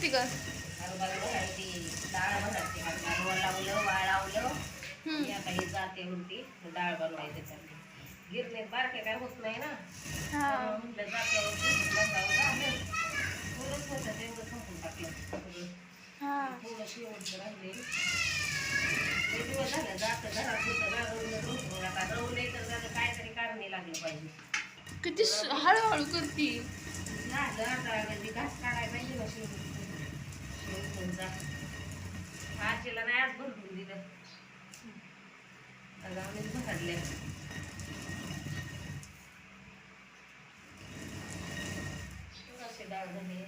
करते ग हरभरा भरायची डाळ भरायची हरभरा लावलं वाळ लावलं आता हे. जाते म्हणते डाळ बनवायची त्याची गिरणीत बारके काय होत नाही ना हा म्हटलं जाते बसावं थोडंच होतं तेवढं संपून टाकलं सगळं. हा थोडं शेवटचं राहिले दिवस झालं जातं घरात होतं ना आता रवले तर झालं काहीतरी कारणे लागलं पाहिजे किती हळूहळू करते. झालं आता घास काढायला पाहिजे ना शेवट आजीला नाही आज भरपूर दिलं. डाळ झाली.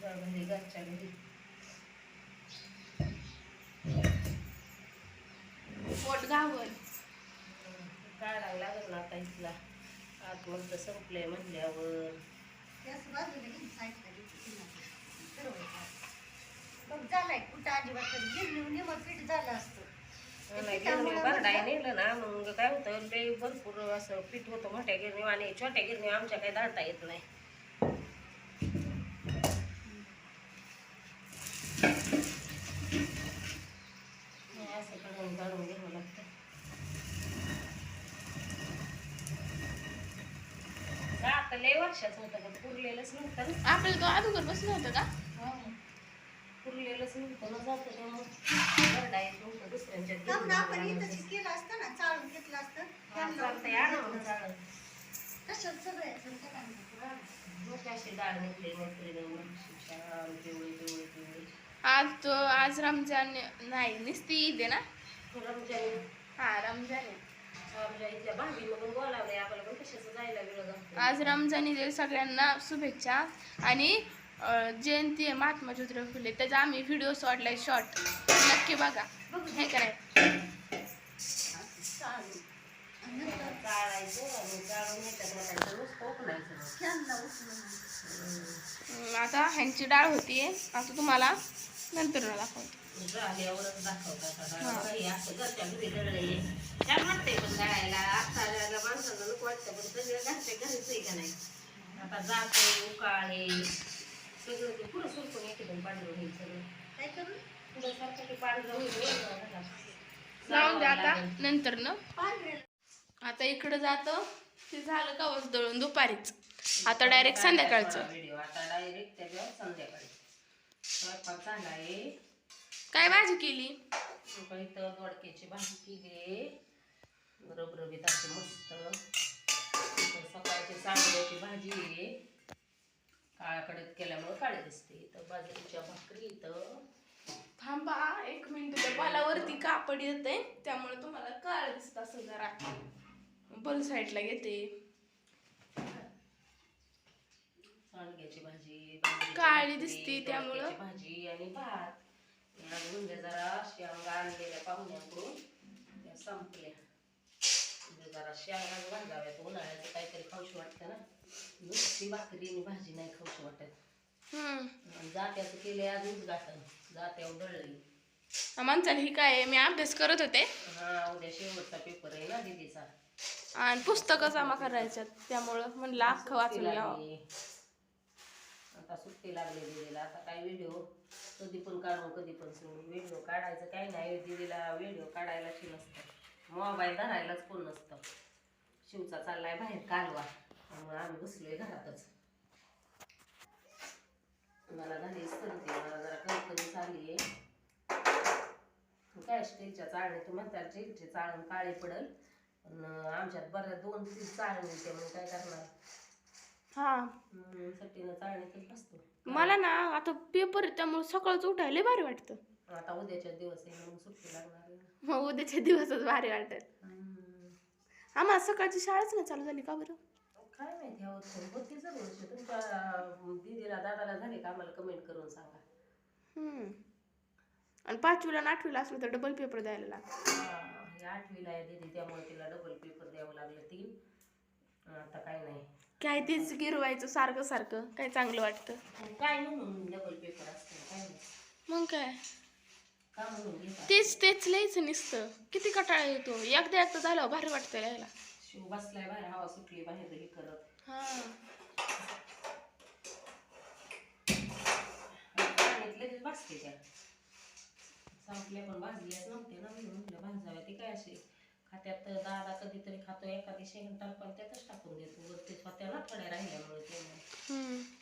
डाळ झाली घरच्या घरी. पोट गावल लागत ना आता इथला आत संपलंय म्हणल्यावर. मग झालाय कुठं अजिबात गिरणी निम पीठ झालं असतं नेलं ना मग काय होतं लय भरपूर असं पीठ होतं मोठ्या गिरणी आणि छोट्या गिरणी आमच्या काही दाळता येत नाही हे असं काढून काढून घ्यावं लागतं आता लय वर्षाचं होतं का पुरलेलंच नव्हतं ना. आपल्याला तो अगोदर बसलं होतं का? पुरलेलंच नव्हतं ना जातं त्यामुळं भरडा येत नव्हतं दुसऱ्यांच्या थांब ना आपण केलं असतं ना घेतलं असतं. हा, त्यांना चालतंय, आणा मग चालत. तसंच सगळं आहे, सगळं मग अशी डाळ निघली मैत्रिणी मग शिक्षण पिवळी पिवळी पिवळी आज तो आज रमजान नाही नुसती ईद आहे ना? रमजान. हा रमजान आहे. आमच्या इथल्या भाभी मग बोलावलंय आपल्याला पण कशाचं जायला वेळ आज रमजान ईद सगळ्यांना शुभेच्छा. आणि जयंती आहे महात्मा ज्योतिराव फुले. त्याचा आम्ही व्हिडिओ सोडलाय शॉर्ट नक्की बघा. हे कराय आता ह्यांची डाळ होती आता तुम्हाला नंतर दाखवते. छान वाटतंय पण दळायला आता माणसाला नको वाटतं पण सगळं घरच्या घरीच आहे का नाही आता जातो उकाळे सगळं ते पुढं सुरकून येते पण पांढरं होईल सगळं काय करू पुढं सारखं ते पांढरं होईल आता नंतर ना. आता इकडं जातं ते झालं कवच दळून दुपारीच. आता डायरेक्ट संध्याकाळचं. व्हिडिओ आता डायरेक्ट त्याच्यावर संध्याकाळी स्वयंपाक झाला आहे काय भाजी केली? इथं दोडक्याची भाजी केली. रबरबीत अशी मस्त सकाळची सांडग्याची भाजी आहे. काळाकडे केल्यामुळं काळे दिसते. तर बाजरीच्या भाकरी इथं. थांबा एक मिनिट. त्या पालावरती कापड येते त्यामुळे तुम्हाला काळ दिसत असं जरा. बल साईडला घेते. सांडग्याची भाजी काळी दिसते त्यामुळं. भाजी आणि भात. म्हणजे जरा शेंगा आणलेल्या पाहुण्याकडून. त्या संपल्या. जरा शेंगा भाजाव्यात उन्हाळ्याचं काहीतरी खाऊशी वाटतं ना? नुसती भाकरी आणि भाजी नाही खाऊशी वाटत. आणि जात्याचं केले आज उद्घाटन. जात्यावर दळली. माणसाला ही काय आहे, मी अभ्यास करत होते. हा उद्या शेवटचा पेपर आहे ना दीदीचा. आणि पुस्तकं जमा करायच्यात त्यामुळं म्हणलं अख्खं वाचून सुट्टी घ्यावं लागली. आता सुट्टी लागली दीदीला. आता काय व्हिडिओ कधी पण काढू कधी पण सोडू व्हिडिओ काढायचं काय नाही. दीदीला व्हिडिओ काढायला नसतं. मोबाईल धरायलाच कोण नसतं. शिवचा चाललाय बाहेर कालवा. त्यामुळे आम्ही बसलोय घरातच. मला झाली सर्दी मला जरा कणकणी झाली आहे काय स्टीलच्या चाळणी तर म्हणतात स्टीलची चाळण काळी पडल. पण आमच्यात बऱ्याच दोन तीन चाळणी त्यामुळे काय करणार? हा. सट्टीनं चाळणीतच बसतो मला ना आता पेपर त्यामुळे सकाळचं उठायला भारी वाटतं. आता उद्याच्या दिवस आहे म्हणून सुट्टी लागणार आहे. मग उद्याच्या दिवसच भारी वाटत. हम्म. आम्हाला सकाळची शाळाच नाही चालू झाली का बरं? काय माहिती ह्या वर्षी होती जरूर तुमच्या दीदीला दादाला झाले का आम्हाला कमेंट करून सांगा. हम्म. आणि पाचवीला आणि आठवीला असलं तर डबल पेपर द्यायला लागतं. हा, ही आठवीला आहे दीदी त्यामुळे तिला डबल पेपर द्यावं लागलं तीन. आता काय नाही. काय तेच गिरवायचं सारखं सारखं काय चांगलं वाटतं? काय म्हणून डबल पेपर असतं काय नाही. मग काय? तेच तेच लिहायच निसत. किती कटाळा येतो. एकदा एकदा झाला भारी वाटतं लिहायला. शिव बसलाय बाहेर हवा सुटली बाहेर करत. त्या. पण ना. मी म्हटलं काय खात्यात दादा कधीतरी खातो एखादी शेंग टाकून त्यातच टाकून देतो. स्वतःला थोड्या राहिल्यामुळे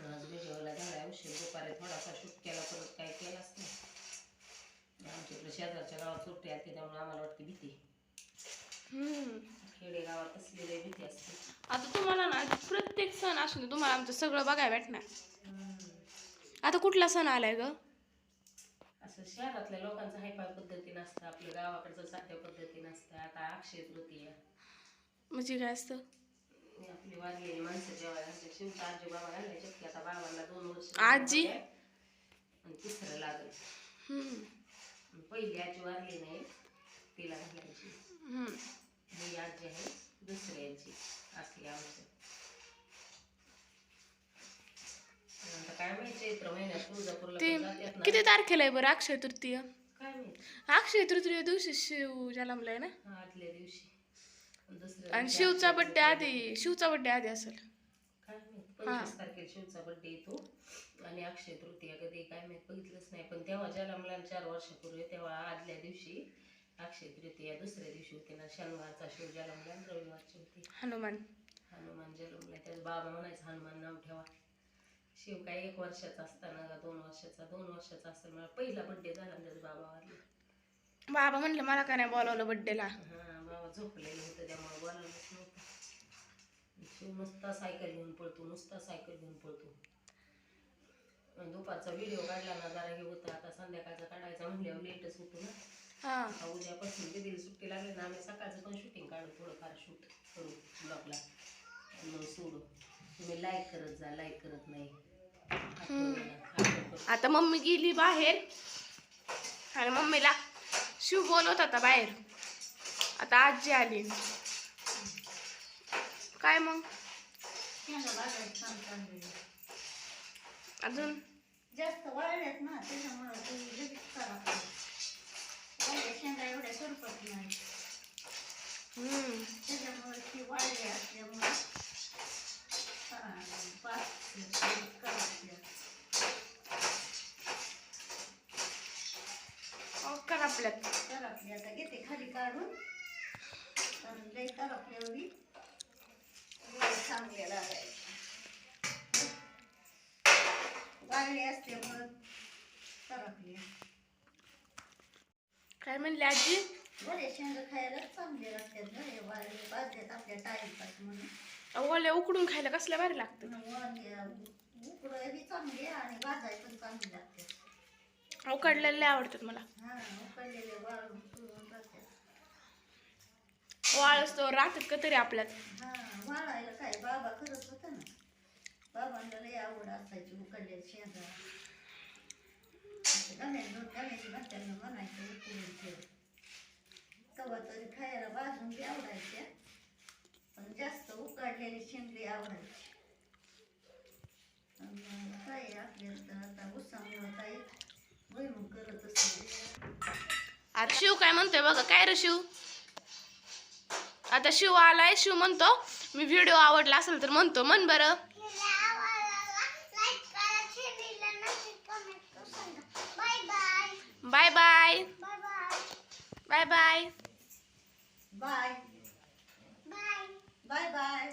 आज व्हिडिओला झाला उशीर दुपारी थोडासा शूट केला परत काय केलाच नाही. आमच्या इकडे शेजारच्या गावात सुट्टी असते त्यामुळे आम्हाला वाटते भीती. खेडेगावात असली लई भीती असते. आता तुम्हाला ना प्रत्येक सण असून तुम्हाला आमचं सगळं बघायला भेटणार. आता कुठला सण आलाय ग? असं शहरातल्या लोकांचं हायफाय पद्धतीनं असतं आपलं गावाकडचं साध्या पद्धतीनं असतं आता अक्षय तृतीया. म्हणजे काय असतं? आपली वारलेली माणसं शिवचा आजी बाबा आता बाबांना दोन वर्ष आजी? आणि तिसरं लागल पहिली आजी वारली नाही तिला घालायची. ही आजी आहे दुसऱ्याची असली आमचं आता काय माहिती चैत्र महिन्यात तुळजापूरला ते पण जात्यात ना. किती तारखेला आहे बरं अक्षय तृतीय काय माहिती अक्षय तृतीय दिवशी शिव जन्मलाय ना हा आदल्या दिवशी आणि शिवचा बड्डे. आधी शिवचा बड्डे आधी असेल. पंचवीस तारखेला शिवचा बड्डे येतो. आणि अक्षय तृतीया कधी काय माहीत बघितलंच नाही. पण तेव्हा जन्मला आणि चार वर्षापूर्वी तेव्हा आदल्या दिवशी अक्षय तृतीया दुसऱ्या दिवशी होती ना शनिवारचा शिव जन्मला आणि रविवारची होती. हनुमान. हनुमान जन्मला त्याच बाबा म्हणायचं हनुमान नाव ठेवा. शिव काय एक वर्षाचा असताना दोन वर्षाचा? दोन वर्षाचा असताना मला पहिला बड्डे झाला त्याचा बाबा वारला. बाबा म्हणलं मला का नाही बोलावलं बड्डेला हा बाबा झोपलेलं होतं त्यामुळे बोलावलंच नव्हतं. शिव नुसता सायकल घेऊन पळतो नुसता सायकल घेऊन पळतो दुपारचा व्हिडिओ काढला ना जरा हे होतं आता संध्याकाळचा काढायचा म्हणल्यावर लेटच होतो ना. हा. उद्यापासून दिदीला सुट्टी लागली ना आम्ही सकाळचं पण शूटिंग काढू थोडंफार शूट करू ब्लॉगला मग सोडू. तुम्ही लाईक करत जा लाईक करत नाही. आता मम्मी गेली बाहेर. आणि मम्मीला शिव बोलवत होता बाहेर. आता आजी आली. काय मग. अजून? जास्त वाळल्यात ना त्याच्यामुळं ते शेंगा एवढ्या नाही. हम्म. त्याच्यामुळे ती वाळली असल्यामुळे. अहो, कर आपल्यात करपली आता घेते खाली काढून. कारण लई करपल्यावरी चांगले लागायचे. वाळली असल्यामुळं करपली काय म्हणले आजी? बरे शेंगा खायला चांगले लागतात बरे वाळले भाजल्यात आपल्या टाईमपास म्हणून. ओले उकडून खायला कसल्या भारी लागतं उकडं बी चांगली आणि भाजाय पण चांगली लागते. उकडलेले लय आवडतात मला. वाळ असतो वाळून राहतात का तरी आपल्यात? वाळायला काय बाबा करत होता ना बाबांना लय आवड असायची उकडलेल्या शेंगा दोन म्हणायचं तरी खायला भाजून बी आवडायच्या पण जास्त उकडलेली शेंगडी आवडायची. आणि काय आपल्या आता उत्साह काय आता शिव काय म्हणतोय बघा काय रे शिव? आता शिव आलाय शिव म्हणतो मी व्हिडिओ आवडला असेल तर म्हणतो म्हण बरं. Bye bye bye bye bye bye bye